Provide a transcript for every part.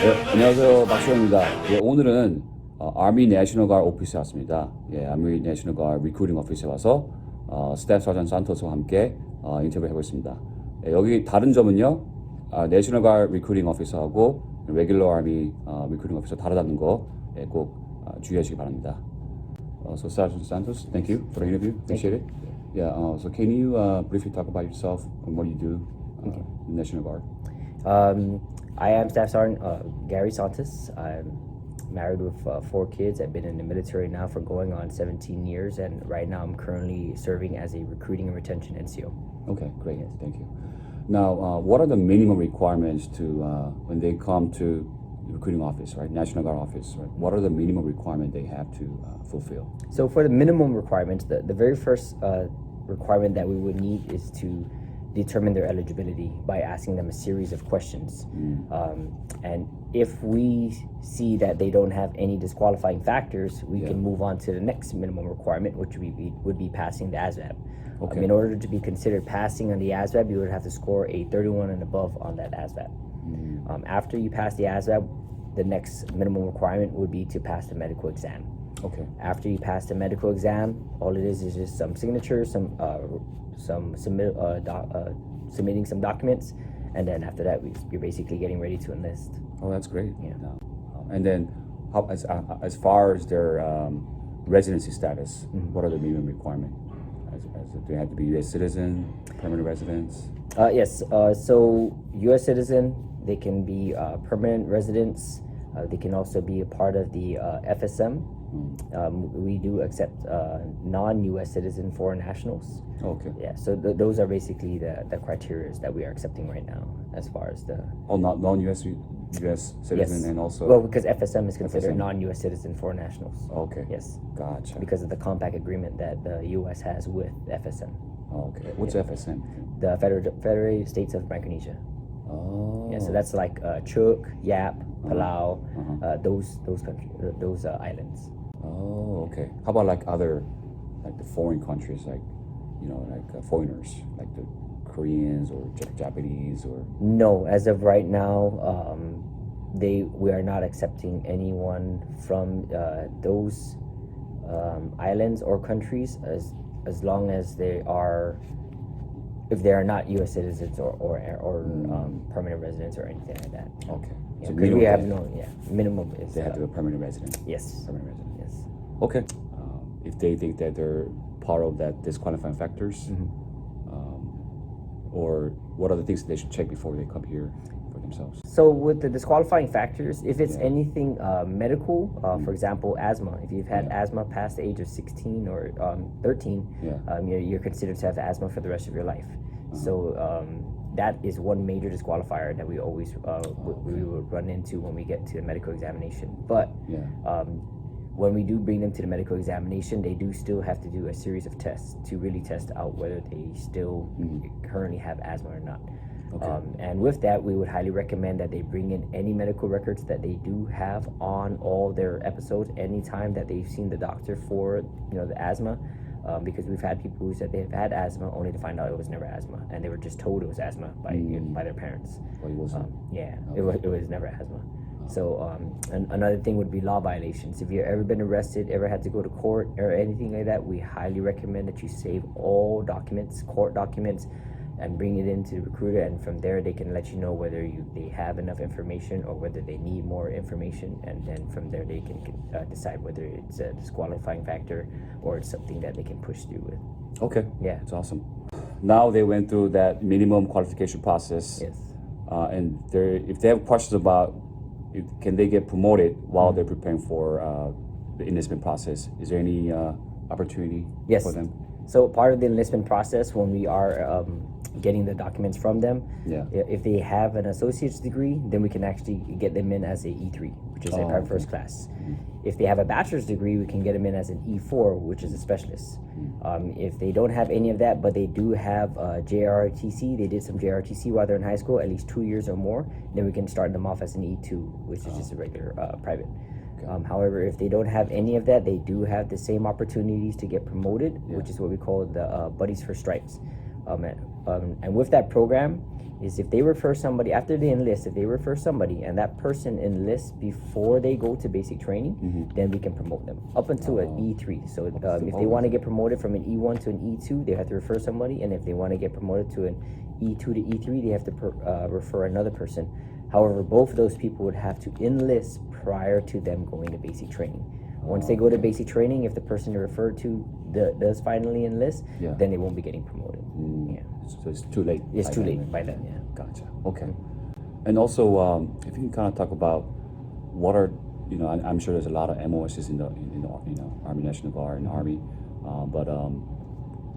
네, 안녕하세요. 박수영입니다. 예, 오늘은 어, 아미 내셔널 가드 오피스에 왔습니다. 예, 아미 내셔널 가드 리크루팅 오피스에 와서 어, 스텝 서전 산토스와 함께 어, 인터뷰 해보겠습니다. 예, 여기 다른 점은요. 아, 내셔널 가드 리크루팅 오피서하고 레귤러 아미 어, 리크루팅 오피서 다르다는 거 예, 꼭 어, 주의하시기 바랍니다. Uh, so Sergeant Santos, thank you for the interview. Appreciate it. Yeah. Uh, so can you uh, briefly talk about yourself and what you do uh, in National Guard? Um, I am Staff Sergeant uh, Gary Santos. I'm married with uh, four kids. I've been in the military now for going on 17 years, and right now I'm currently serving as a recruiting and retention NCO. Okay, great. Thank you. Now, uh, what are the minimum requirements to uh, when they come to the recruiting office, right? National Guard office, right? What are the minimum requirements they have to uh, fulfill? So, for the minimum requirements, the, the very first uh, requirement that we would need is to determine their eligibility by asking them a series of questions. Um, and if we see that they don't have any disqualifying factors, we can move on to the next minimum requirement, which would be, would be passing the ASVAB. Um, in order to be considered passing on the ASVAB, you would have to score a 31 and above on that ASVAB. Um, after you pass the ASVAB, the next minimum requirement would be to pass the medical exam. Okay. After you pass the medical exam, all it is is just some signatures, some uh, some submit uh, doc, uh, submitting some documents, and then after that, we, you're basically getting ready to enlist. Oh, that's great. Yeah. And then, how, as uh, as far as their um, residency status, Mm-hmm. what are the minimum requirements? As, as do they have to be U.S. citizen, permanent residents? Uh, yes. Uh, so U.S. citizen, they can be uh, permanent residents. Uh, they can also be a part of the uh, FSM. Um, we do accept uh, non-U.S. citizen foreign nationals. Okay. Yeah. So th- those are basically the the criteria that we are accepting right now, as far as the Oh, not non-U.S. U.S. citizen Yes. and also. well, because FSM is considered FSM. non-U.S. citizen foreign nationals. okay. Yes, Gotcha. because of the compact agreement that the U.S. has with FSM, Okay. What's FSM? the Feder- Federated States of Micronesia. Oh. Yeah, so that's like uh, Chuuk, Yap, Palau, uh, those those countries, uh, those uh, islands. Oh, okay. How about like other, like the foreign countries, like, you know, like uh, foreigners, like the Koreans or Jap- Japanese or. No, as of right now, um, they we are not accepting anyone from uh, those um, islands or countries as as long as they are if they are not U.S. citizens or or, or um, permanent residents or anything like that. Okay. Yeah, So 'cause we minimum have no yeah minimum is They have uh, to be a permanent resident. yes Permanent resident. Okay. Um, if they think that they're part of that disqualifying factors, Mm-hmm. um, or what are the things that they should check before they come here for themselves? So with the disqualifying factors, if it's Yeah. anything uh, medical, uh, for example, asthma, if you've had Yeah. asthma past the age of 16 or um, 13, Yeah. um, you're, you're considered to have asthma for the rest of your life. So um, that is one major disqualifier that we always uh, we would run into when we get to the medical examination. But Yeah. um, when we do bring them to the medical examination, they do still have to do a series of tests to really test out whether they still currently have asthma or not. Okay. Um, and with that, we would highly recommend that they bring in any medical records that they do have on all their episodes, anytime that they've seen the doctor for you know the asthma. Um, because we've had people who said they've had asthma only to find out it was never asthma, and they were just told it was asthma by by their parents. Well, it wasn't. Um, yeah, it, was, it was never asthma. So um, an, another thing would be law violations. If you've ever been arrested, ever had to go to court or anything like that, we highly recommend that you save all documents, court documents, and bring it into the recruiter. And from there, they can let you know whether you they have enough information or whether they need more information. And then from there, they can uh, decide whether it's a disqualifying factor or it's something that they can push through with. Okay. Yeah. It's awesome. Now they went through that minimum qualification process. Yes. Uh, and if they have questions about if, can they get promoted Mm-hmm. while they're preparing for uh, the enlistment process, is there any uh, opportunity Yes. for them? So part of the enlistment process, when we are um, getting the documents from them, Yeah. if they have an associate's degree, then we can actually get them in as a E3, which is a Oh, private okay. first class. If they have a bachelor's degree, we can get them in as an E4, which is a specialist. Um, if they don't have any of that, but they do have uh, JRTC, they did some JRTC while they're in high school, at least two years or more, then we can start them off as an E2, which is just a regular uh, private. Um, however, if they don't have any of that, they do have the same opportunities to get promoted, which is what we call the uh, buddies for stripes. Um, and, um, and with that program, is if they refer somebody after they enlist, if they refer somebody and that person enlists before they go to basic training, then we can promote them up until an E3. So um, if they want to get promoted from an E1 to an E2, they have to refer somebody, and if they want to get promoted to an E2 to E3, they have to per, uh, refer another person. However, both of those people would have to enlist prior to them going to basic training. Once they go to basic training, if the person they're referred to the, does finally enlist, Yeah. then they won't be getting promoted. Yeah, So it's too late. it's by too then, late by then. Yeah. Gotcha. Okay. And also, um, if you can kind of talk about what are you know, I, I'm sure there's a lot of MOSs in the in, in the you know Army National Guard and Army, uh, but um,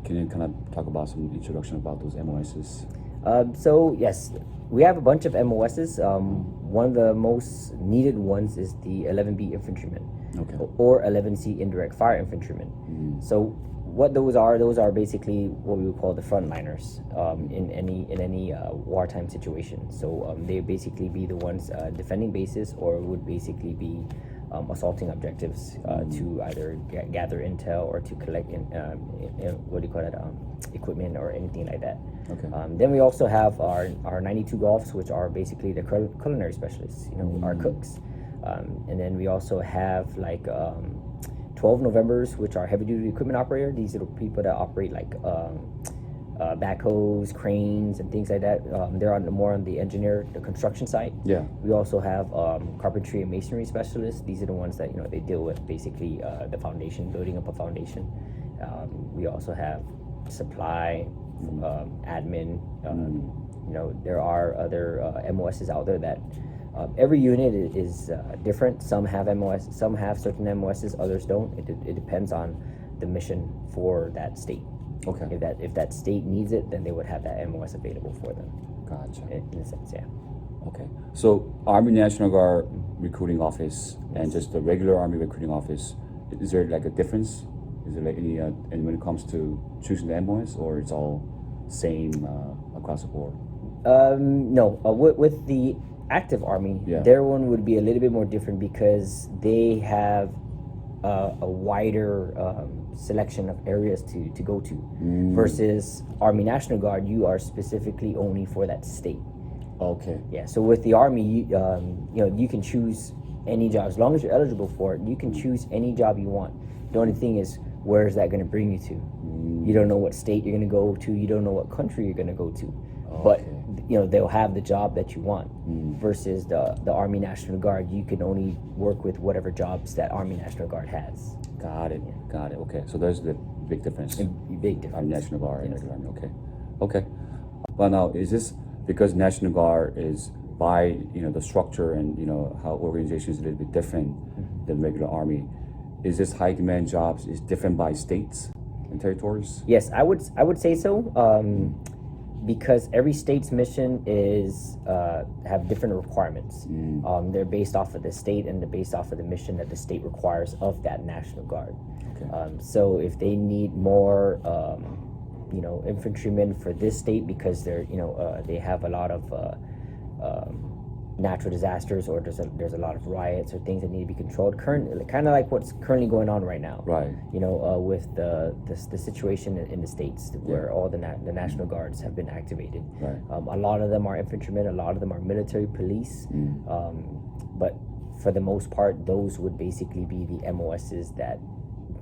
can you kind of talk about some introduction about those MOSs? Um, so yes, we have a bunch of MOSs. Um, one of the most needed ones is the 11B infantryman Okay. or 11C indirect fire infantryman. So what those are, those are basically what we would call the frontliners um, in any in any uh, wartime situation. So um, they basically be the ones uh, defending bases or would basically be um, assaulting objectives uh, to either ga- gather intel or to collect in, um, in, what do you call it um, equipment or anything like that. Okay. Um, then we also have our, our 92 Golfs, which are basically the cul- culinary specialists, you know, our cooks. Um, and then we also have like um, 12 Novembers, which are heavy duty equipment operator. These are the people that operate like um, uh, backhoes, cranes, and things like that. Um, they're on the more on the engineer, the construction side. Yeah. We also have um, carpentry and masonry specialists. These are the ones that you know they deal with basically uh, the foundation, building up a foundation. Um, we also have supply, um, admin. Um, You know, there are other uh, MOSs out there that uh, every unit is uh, different. Some have MOS, some have certain MOSs, others don't. It, it depends on the mission for that state. Okay. If that if that state needs it, then they would have that MOS available for them. Gotcha. In, in a sense, yeah. Okay. So Army National Guard recruiting office and just the regular Army recruiting office, is there like a difference? Is there like any, uh, and when it comes to choosing the MOS, or it's all same uh, across the board? Um, no, uh, with, with the active army, Yeah. their one would be a little bit more different because they have uh, a wider um, selection of areas to, to go to. Versus Army National Guard, you are specifically only for that state. Okay. Yeah. So with the army, you, um, you know, you can choose any job as long as you're eligible for it. You can choose any job you want. The only thing is, where is that going to bring you to? You don't know what state you're going to go to. You don't know what country you're going to go to. But Okay. You know they'll have the job that you want. Versus the the Army National Guard, you can only work with whatever jobs that Army National Guard has. Got it. Got it. Okay. So there's the big difference. A big difference. Army National Guard and regular Army. Okay. Okay. But now, is this because National Guard is by you know the structure and you know how organization is a little bit different than regular Army? Is this high demand jobs is different by states and territories? Yes, I would I would say so. Um, because every state's mission is uh, have different requirements. Um, they're based off of the state and they're based off of the mission that the state requires of that National Guard. Okay. Um, so if they need more, um, you know, infantrymen for this state because they're you know uh, they have a lot of uh, um, natural disasters or there's a, there's a lot of riots or things that need to be controlled. Current, kind of like what's currently going on right now Right. you know, uh, with the, the the situation in, the states where all the na- the national guards have been activated. Right. Um, a lot of them are infantrymen. A lot of them are military police. Um, but for the most part, those would basically be the MOSs that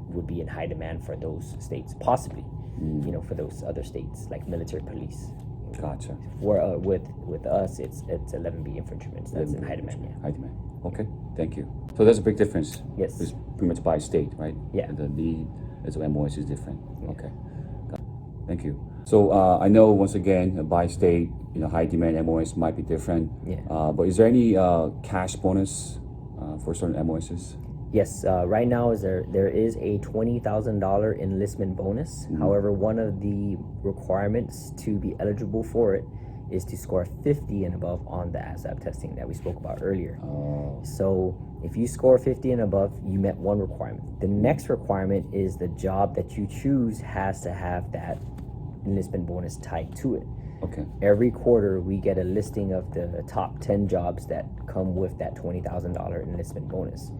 would be in high demand for those states, possibly. You know, for those other states like military police. Gotcha. Uh, with with us, it's it's 11B infantrymen. So that's in high demand. Yeah. High demand. Okay. Thank you. So there's a big difference. Yes. It's pretty much by state, right? Yeah. The need as MOS is different. Okay. Got. Thank you. So uh, I know once again uh, by state, you know, high demand MOS might be different. Yeah. Uh, but is there any uh, cash bonus uh, for certain MOSs? Yes, uh, right now is there there is a twenty thousand dollar enlistment bonus. However, one of the requirements to be eligible for it is to score fifty and above on the ASAP testing that we spoke about earlier. Oh. So if you score fifty and above, you met one requirement. The next requirement is the job that you choose has to have that enlistment bonus tied to it. Okay. Every quarter, we get a listing of the top 10 jobs that come with that $20,000 enlistment bonus.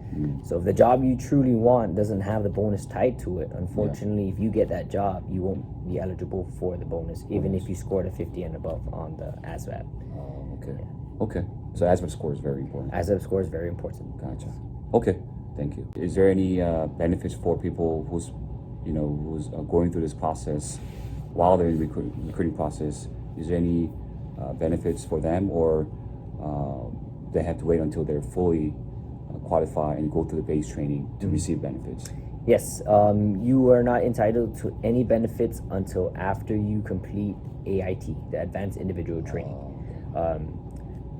So if the job you truly want doesn't have the bonus tied to it, unfortunately, if you get that job, you won't be eligible for the bonus, even if you scored a 50 and above on the ASVAB. Oh, okay. Okay. So ASVAB score is very important. ASVAB score is very important. Gotcha. Okay. Thank you. Is there any uh, benefits for people who's, you know, who's uh, going through this process while they're in the recruit, recruiting process? Is there any uh, benefits for them, or uh, they have to wait until they're fully uh, qualified and go through the base training to receive benefits? Yes, um, you are not entitled to any benefits until after you complete AIT, the Advanced Individual Training. Um,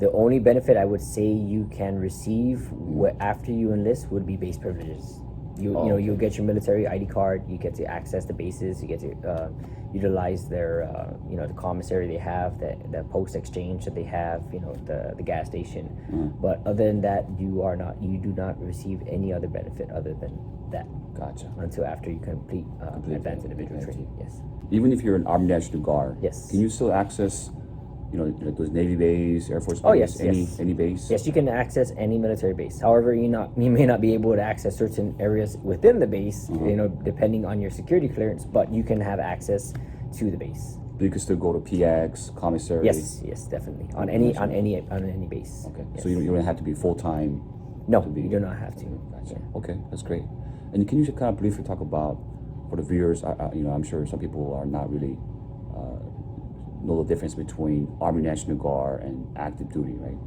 the only benefit I would say you can receive wh- after you enlist would be base privileges. You, Oh, you know, okay. you'll get your military ID card. You get to access the bases. You get to uh, utilize their, uh, you know, the commissary they have, the, the post exchange that they have, you know, the, the gas station. But other than that, you are not, you do not receive any other benefit other than that Gotcha. until after you complete, uh, Complete advanced individual training. Yes. Even if you're an Army National Guard, Yes. can you still access, you know, like those Navy base, Air Force base, Oh, yes, any yes. any base? Yes, you can access any military base. However, you not you may not be able to access certain areas within the base, Mm-hmm. you know, depending on your security clearance. But you can have access to the base. But you can still go to PX, commissary. Yes, yes, definitely on any on any on any base. Okay. Yes. So you don't, you don't have to be full time. no, be- you do not have to. Gotcha. Okay, that's great. And can you just kind of briefly talk about for the viewers? I, I, you know, I'm sure some people are not really know the difference between Army National Guard and active duty, right?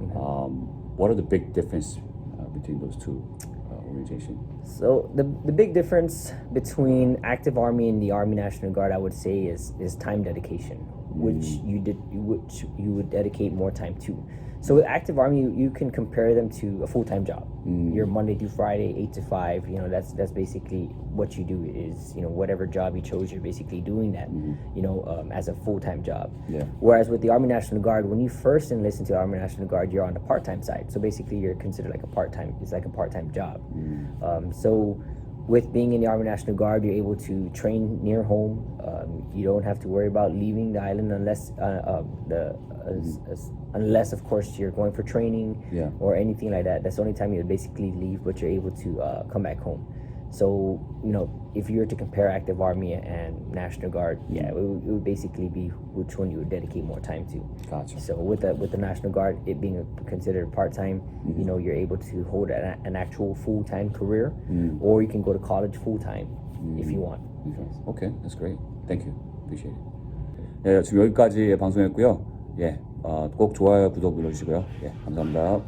Mm-hmm. Um, what are the big difference uh, between those two uh, organizations? So the the big difference between active army and the Army National Guard, I would say, is is time dedication, which you did which you would dedicate more time to. So with active army, you, you can compare them to a full time job. You're Monday through Friday, eight to five. You know that's that's basically what you do. Is you know whatever job you chose, you're basically doing that. You know um, as a full time job. Yeah. Whereas with the Army National Guard, when you first enlist into the Army National Guard, you're on the part-time side. So basically, you're considered like a part-time. It's like a part-time job. Um, so with being in the Army National Guard, you're able to train near home. Um, you don't have to worry about leaving the island unless uh, uh, the as, as, unless of course you're going for training Yeah. or anything like that. That's the only time you basically leave, but you're able to uh, come back home. So you know, if you were to compare active army and National Guard, yeah, it would, it would basically be which one you would dedicate more time to. Gotcha. So with the with the National Guard, it being a, considered part time, you know, you're able to hold an, an actual full time career, or you can go to college full time if you want. Okay, that's great. Thank you. Appreciate it. 네, 지금 여기까지 방송했고요. 예, 어, 꼭 좋아요, 구독 눌러주시고요. 예, 감사합니다.